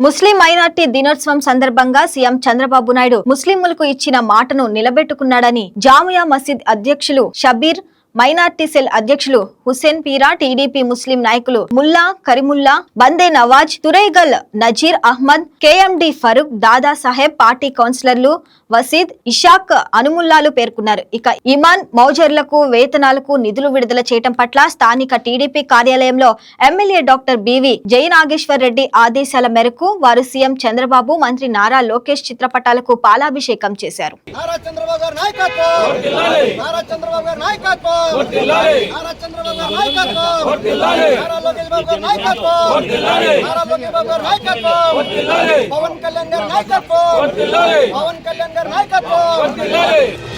ముస్లిం minority దినోత్సవం సందర్భంగా CM Chandrababu Naidu ముస్లింలకు ఇచ్చిన మాటను నిలబెట్టుకున్నాడని జామియా మసీద్ అధ్యక్షులు షబీర్ మైనార్టీ సెల్ అధ్యక్షులు హుసేన్ పీరా టీడీపీ ముస్లిం నాయకులు ముల్లా కరిముల్లా బందే నవాజ్ తురైగల్ నజీర్ అహ్మద్ కేఎండి ఫరూక్ దాదా సాహెబ్ పార్టీ కౌన్సిలర్లు వసీద్ ఇషాక్ అనుముల్లాలు పేర్కొన్నారు. ఇక ఇమాన్ మౌజర్లకు వేతనాలకు నిధులు విడుదల చేయటం పట్ల స్థానిక టీడీపీ కార్యాలయంలో MLA doctor BV Jayanageswar Reddy ఆదేశాల మేరకు వారు సీఎం చంద్రబాబు మంత్రి నారా లోకేష్ చిత్రపటాలకు పాలాభిషేకం చేశారు. పవన్ కళ్యాణ్ గారి నాయకత్వం! పవన్ కళ్యాణ్ గారి నాయకత్వం.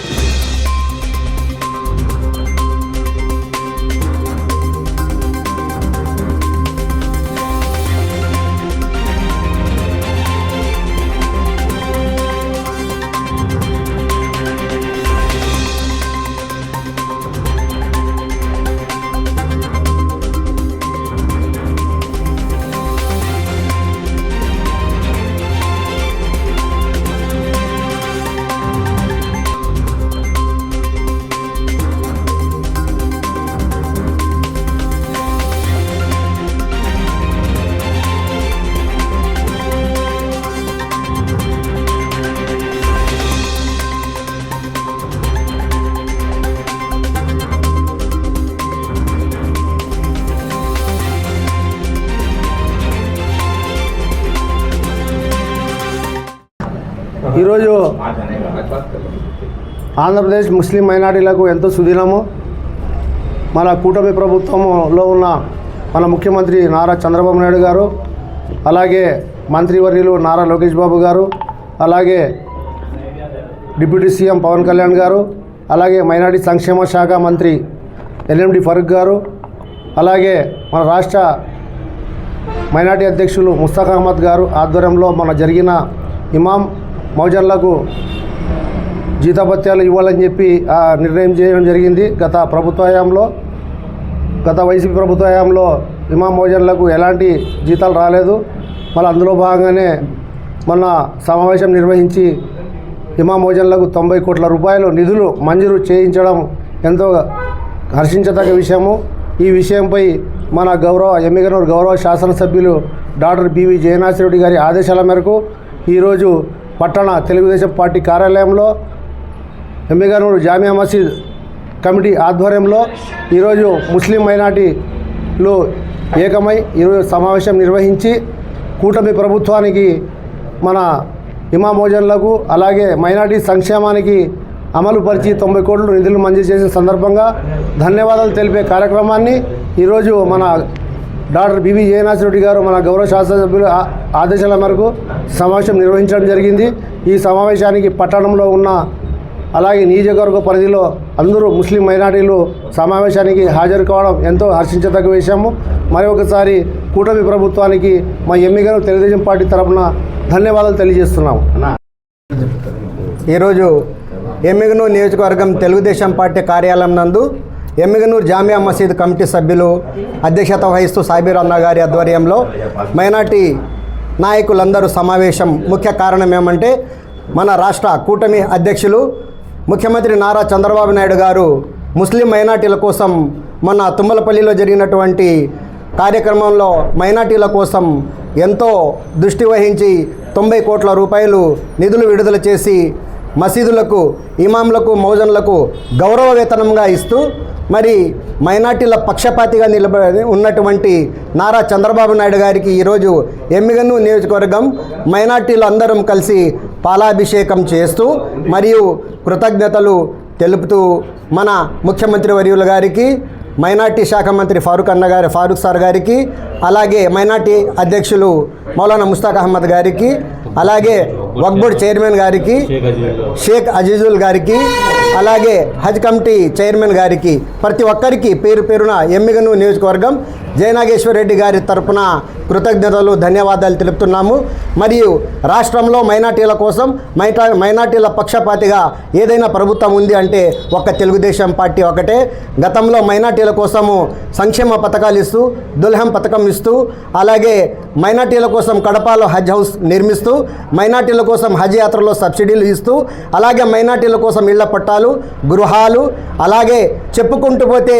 ఈరోజు ఆంధ్రప్రదేశ్ ముస్లిం మైనార్టీలకు ఎంతో సుదినము. మన కూటమి ప్రభుత్వంలో ఉన్న మన ముఖ్యమంత్రి నారా చంద్రబాబు నాయుడు గారు అలాగే మంత్రివర్యులు నారా లోకేష్ బాబు గారు అలాగే డిప్యూటీ సీఎం పవన్ కళ్యాణ్ గారు అలాగే మైనార్టీ సంక్షేమ శాఖ మంత్రి ఎల్ఎండి ఫరూక్ గారు అలాగే మన రాష్ట్ర మైనార్టీ అధ్యక్షులు ముస్తాక్ అహ్మద్ గారు ఆధ్వర్యంలో మన జరిగిన ఇమాం మౌజర్లకు జీతభత్యాలు ఇవ్వాలని చెప్పి ఆ నిర్ణయం చేయడం జరిగింది. గత ప్రభుత్వ హయాంలో గత వైసీపీ ప్రభుత్వ హయాంలో ఇమాం మౌజర్లకు ఎలాంటి జీతాలు రాలేదు. మళ్ళీ అందులో భాగంగానే మొన్న సమావేశం నిర్వహించి ఇమాం మౌజన్లకు తొంభై కోట్ల రూపాయలు నిధులు మంజూరు చేయించడం ఎంతో హర్షించదగ్గ విషయము. ఈ విషయంపై మన గౌరవ ఎమ్మిగనూరు గౌరవ శాసనసభ్యులు డాక్టర్ బివి జయనాథ్ గారి ఆదేశాల మేరకు ఈరోజు పట్టణ తెలుగుదేశం పార్టీ కార్యాలయంలో ఎమ్మిగనూరు జామియా మసీద్ కమిటీ ఆధ్వర్యంలో ఈరోజు ముస్లిం మైనార్టీలు ఏకమై ఈరోజు సమావేశం నిర్వహించి కూటమి ప్రభుత్వానికి మన ఇమామోజన్లకు అలాగే మైనార్టీ సంక్షేమానికి అమలు పరిచి తొంభై కోట్లు నిధులు మంజూరు చేసిన సందర్భంగా ధన్యవాదాలు తెలిపే కార్యక్రమాన్ని ఈరోజు మన డాక్టర్ బివి జయనాథ్ రెడ్డి గారు మన గౌరవ శాస్త్ర సభ్యుల ఆదేశాల మేరకు సమావేశం నిర్వహించడం జరిగింది. ఈ సమావేశానికి పట్టణంలో ఉన్న అలాగే నియోజకవర్గ పరిధిలో అందరూ ముస్లిం మైనార్టీలు సమావేశానికి హాజరు కావడం ఎంతో హర్షించదగ్గ విషయము. మరి ఒకసారి కూటమి ప్రభుత్వానికి మా ఎమ్మిగను తెలుగుదేశం పార్టీ తరఫున ధన్యవాదాలు తెలియజేస్తున్నాము. ఈరోజు ఎమ్మిగనూరు నియోజకవర్గం తెలుగుదేశం పార్టీ కార్యాలయం నందు ఎమ్మిగనూరు జామియా మసీద్ కమిటీ సభ్యులు అధ్యక్షత వహిస్తూ సాబీర్ అన్న గారి ఆధ్వర్యంలో మైనార్టీ నాయకులందరూ సమావేశం ముఖ్య కారణం ఏమంటే మన రాష్ట్ర కూటమి అధ్యక్షులు ముఖ్యమంత్రి నారా చంద్రబాబు నాయుడు గారు ముస్లిం మైనార్టీల కోసం మన తుమ్మలపల్లిలో జరిగినటువంటి కార్యక్రమంలో మైనార్టీల కోసం ఎంతో దృష్టి వహించి తొంభై కోట్ల రూపాయలు నిధులు విడుదల చేసి మసీదులకు ఇమాంలకు మౌజన్లకు గౌరవ వేతనంగా ఇస్తూ మరి మైనార్టీల పక్షపాతిగా నిలబడి ఉన్నటువంటి నారా చంద్రబాబు నాయుడు గారికి ఈరోజు ఎమ్మిగను నియోజకవర్గం మైనార్టీలు అందరం కలిసి పాలాభిషేకం చేస్తూ మరియు కృతజ్ఞతలు తెలుపుతూ మన ముఖ్యమంత్రి వర్యుల గారికి మైనార్టీ శాఖ మంత్రి ఫారూక్ అన్న గారి ఫారూక్ సార్ గారికి అలాగే మైనార్టీ అధ్యక్షులు మౌలానా ముస్తాక్ అహ్మద్ గారికి అలాగే వక్బోర్డ్ చైర్మన్ గారికి షేక్ అజీజుల్ గారికి అలాగే హజ్ కమిటీ చైర్మన్ గారికి ప్రతి ఒక్కరికి పేరు పేరున ఎమ్మిగను నియోజకవర్గం జయనాగేశ్వర రెడ్డి గారి తరపున కృతజ్ఞతలు ధన్యవాదాలు తెలుపుతున్నాము. మరియు రాష్ట్రంలో మైనార్టీల కోసం మైటా మైనార్టీల పక్షపాతిగా ఏదైనా ప్రభుత్వం ఉంది అంటే ఒక్క తెలుగుదేశం పార్టీ ఒకటే. గతంలో మైనార్టీల కోసము సంక్షేమ పథకాలు ఇస్తూ దుల్హం పథకం ఇస్తూ అలాగే మైనార్టీల కోసం కడపలో హజ్ హౌస్ నిర్మిస్తూ మైనార్టీల కోసం హజ్ యాత్రలో సబ్సిడీలు ఇస్తూ అలాగే మైనార్టీల కోసం ఇళ్ళ పట్టాలు గృహాలు అలాగే చెప్పుకుంటూ పోతే